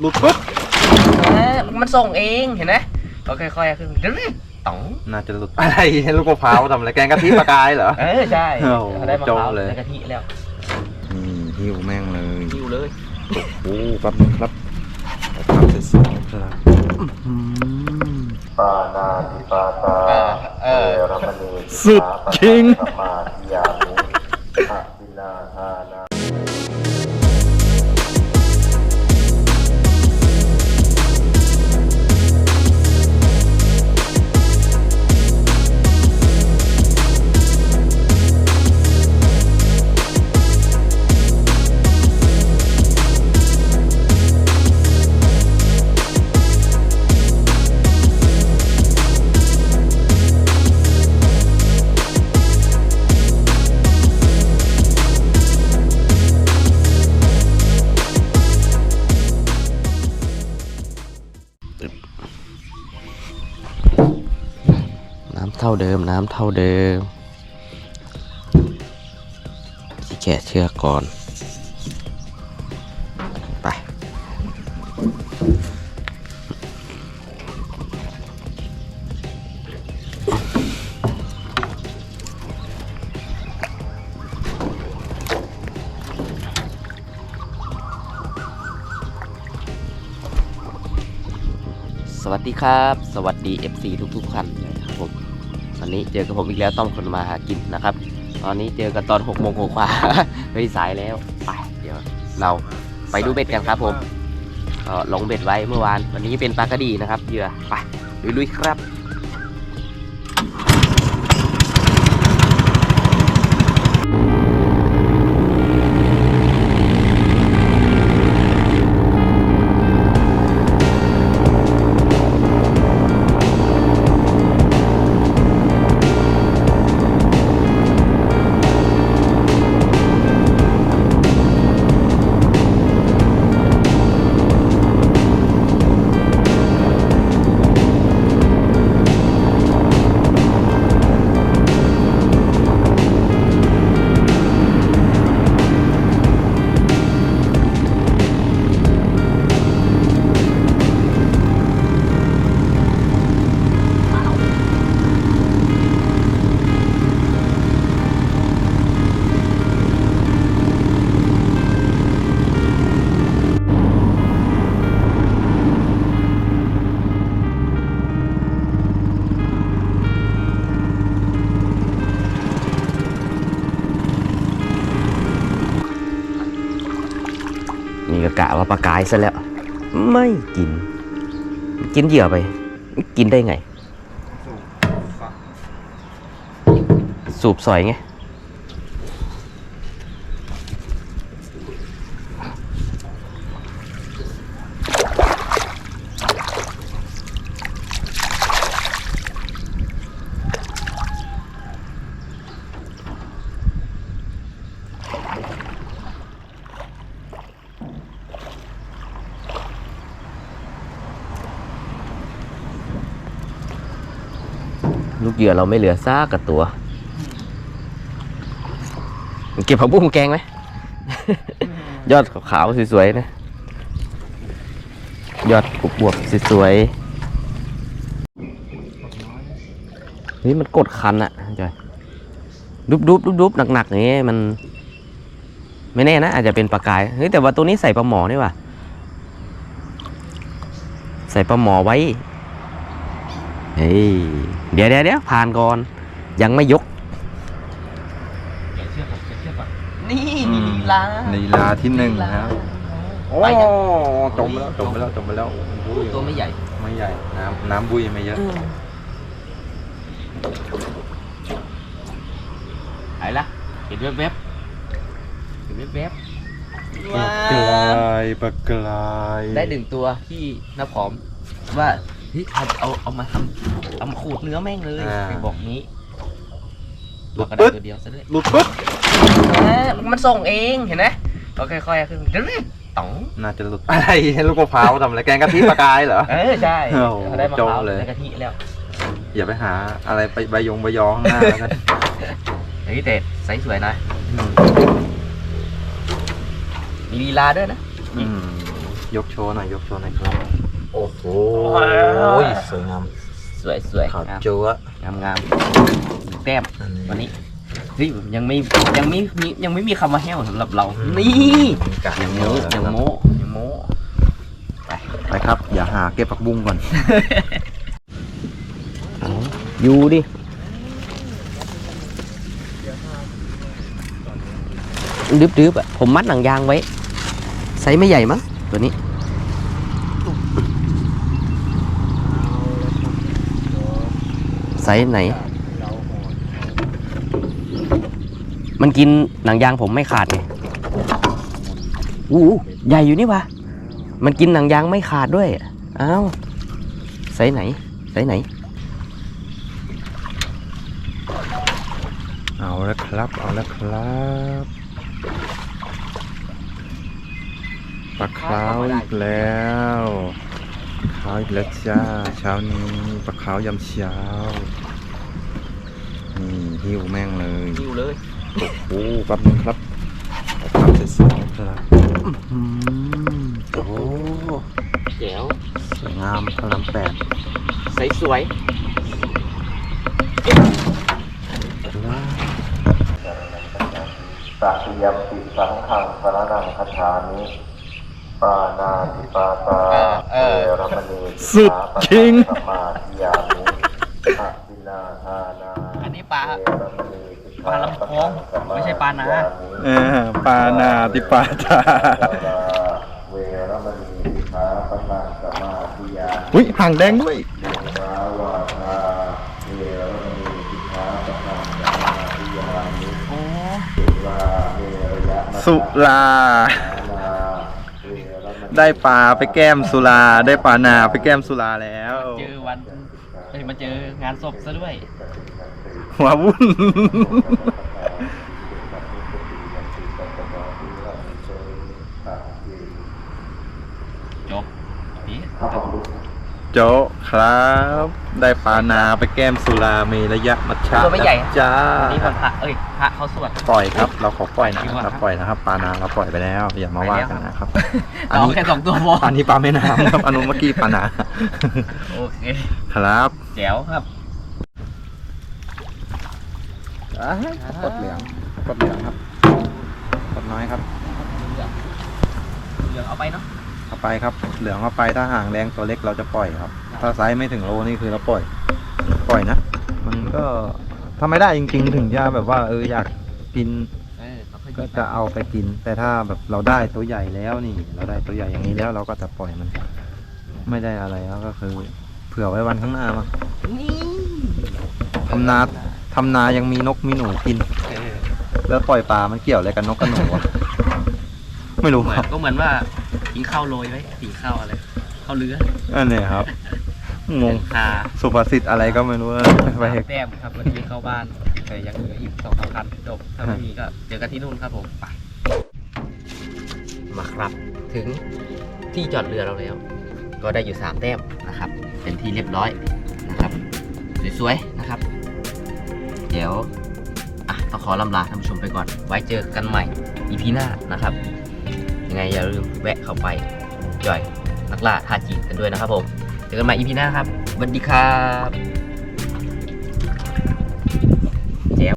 หลุดปุ๊บเออมันส่งเองเห็นไหมก็ค่อยๆขึ้นดึ๊ดต๋องน่าจะหลุดอะไรลูกมะพร้าวทำอะไรแกงกะทิปลากายเหรอ เออใช่โอ้โหได้มะพร้าวโจ้เลย ได้กะทิแล้วนี่หิวแม่งเลยหิวเลย โอ้แป๊บนึงครับทำเสร็จสวยครับปานาติปาตาเออเวรมณีสุดจริงสมาธิย ท่าเดิม น้ำเท่าเดิมแกะเชือกก่อน ไป สวัสดีครับ สวัสดี FC ทุกๆท่านเลยครับ วันนี้เจอกับผมอีกแล้วต้องคนมาหากินนะครับ ตอนนี้เจอกันตอน6โมงกว่าๆเฮ้ยสายแล้วไปเดี๋ยวเราไปดูเบ็ดกันครับผมหลงเบ็ดไว้เมื่อวาน วันนี้เป็นปลากระดีนะครับเหยื่อไปลุยๆครับ ปลากายซะแล้ว ไม่กิน กินเหยื่อไป กินได้ไง สูบสอยไง เหยื่อเราไม่เหลือซากกับตัว เก็บผักบุ้งแกงไหม ยอดขาวๆสวยๆนะ ยอดบวบๆสวยๆนี่มันกดคันอะจอยดุบดุบดุบดุบหนักๆอย่างเงี้ยมัน ไม่แน่นะ อาจจะเป็นปลากายเฮ้ยแต่ว่าตัวนี้ใส่ปลาหมอนี่ว่ะใส่ปลาหมอไว้ เฮ้ยเดี๋ยวเดี๋ยวเดี๋ยวผ่านก่อน ยังไม่ยก นี่นี่ลีลาลีลาที่หนึ่งนะครับโอ้ไปยังจมไปแล้วจมไปแล้วจมไปแล้วโอ้โหตัวไม่ใหญ่ ไม่ใหญ่ น้ำน้ำบุยไม่เยอะไหนละเห็นแวบๆเห็นแวบๆปลากลายปลากลาย ได้หนึ่งตัวที่น้าผอมว่า เฮ้ยเอาเอาเอามาทำเอามาขูดเนื้อแม่งเลยไปบอกงี้หลุดกระดาปึ๊ษดตัวเดียวซะด้วยหลุดปึ๊ดเออมันส่งเองเห็นไหมก็ค่อยๆขึ้นดึ๊ดต๋องน่าจะหลุดอะไรลูกมะพร้าวทำอะไรแกงกะทิปลากายเหรอ เออใช่โอ้โหได้มะพร้าวโจ้เลย ได้กะทิแล้วอย่าไปหาอะไรไปใบยงใบยอข้างหน้าแล้วกันเฮ้ยแต่ใสสวยนะมีลีลาด้วยนะอืมยกโชว์หน่อยยกโชว์หน่อยครับโอ้โหสวยงามสวยสวยขาวงามจั๊วงามงามแต้มอันนี้วันนี้เฮ้ยยังไม่ยังไม่มียังไม่มีคำว่าแห้วสำหรับเราอืมนี่กะยังเดีโม้วแล้วยังครับโม้ยังโม้ไปไปครับ อย่าหาเก็บผักบุ้งก่อนเอาอยู่ดิดึบดึบๆอะผมมัดหนังยางไว้ไซส์ไม่ใหญ่มั้งตัวนี้ ซส์ไหน มันกินหนังยางผมไม่ขาดไงอู้หูใหญ่อยู่นี่วะมันกินหนังยางไม่ขาดด้วยอ้าวไซส์ไหนไซส์ไหน เอาแล้วครับ เอาแล้วครับปลาคราวอีกแล้ว คราวอีกแล้วจ้า เช้านี้ปลาคราวยำเช้า นี่หิวแม่งเลย หิวเลย โอ้แป๊บนึงครับปลาคราวสวยๆครับอืมโอ้แจ๋วสวยงามพลังแปดใสสวยสัพยมปิสังขังสรนังคัจฉามิ ปานาติปาตาเวรมณีสุดจริง สมาธิยามิอะปินาทานาอันนี้ปลาเวรมณีสิกขปลาลำโพงไม่ใช่ปลานาเออปลานาติปาตาเวรมณีสิกขาปะสมาธิยามิ อุ้ยห่างแดงด้วยวาวาทาเวรมณีสิกขาปะสมาธิยามิโอ้สุราเวรยะมัจจาสุลานาเวรมณี ได้ปลาไปแก้มสุรา ได้ปลานาไปแก้มสุราแล้ว เจอวันเอ้ยมาเจองานศพซะด้วย หัววุ่น จบนี่ โจ๊ะครับ ได้ปลานาไปแก้มสุรามีระยะมัชชาตัวไม่ใหญ่จ้าวันนี้วันพระเอ้ยพระเขาสวด ปล่อยครับ เราขอปล่อยนะจริงควะรับปล่อยนะครับปลานาเราปล่อยไปแล้วอย่ามาว่ากันนะครับอันเอานี้แค่สองตัวพออันนี้ปลาแม่น้ำครับอันนู้นเมื่อกี้ปลานาโอเคครับแจ๋วครับ กดเหลืองกดเหลืองครับกดน้อยครับ เหลืองเอาไปเนาะเอาไปครับ เหลืองเอาไปถ้าห่างแรงตัวเล็กเราจะปล่อยครับ ถ้าไซส์ไม่ถึงโลนี่คือเราปล่อย ปล่อยนะ มันก็ถ้าไม่ได้จริง ๆ ถึงจะแบบว่าเอออยากกินก็จะเอาไปกิน แต่ถ้าแบบเราได้ตัวใหญ่แล้วนี่ เราได้ตัวใหญ่อย่างนี้แล้วเราก็จะปล่อยมัน ไม่ได้อะไรแล้วก็คือ เผื่อไว้วันข้างหน้ามาทำนาทำนายังมีนกมีหนูกิน แล้วปล่อยปลามันเกี่ยวอะไรกับนกกับหนูวะไม่รู้ก็เหมือนว่า กินข้าวโรยไว้กินข้าวอะไรข้าวเรืออันนี้ครับงงคาสุภาษิตอะไรก็ไม่รู้อะไปสามแต้มครับวันนี้เข้าบ้านแต่ยังเหลืออีกสองสามคันจบถ้าไม่มีก็เจอกันที่นู่นครับผมไปมาครับ ถึงที่จอดเรือเราแล้ว ก็ได้อยู่สามแต้มนะครับ เป็นที่เรียบร้อยนะครับสวยๆนะครับ เดี๋ยวอะต้องขอลำลาท่านผู้ชมไปก่อน ไว้เจอกันใหม่ EP หน้านะครับ ยังไงอย่าลืมแวะเข้าไปจอยนักล่าท่าจีนกันด้วยนะครับผม เจอกันใหม่อีพีหน้าครับสวัสดีครับ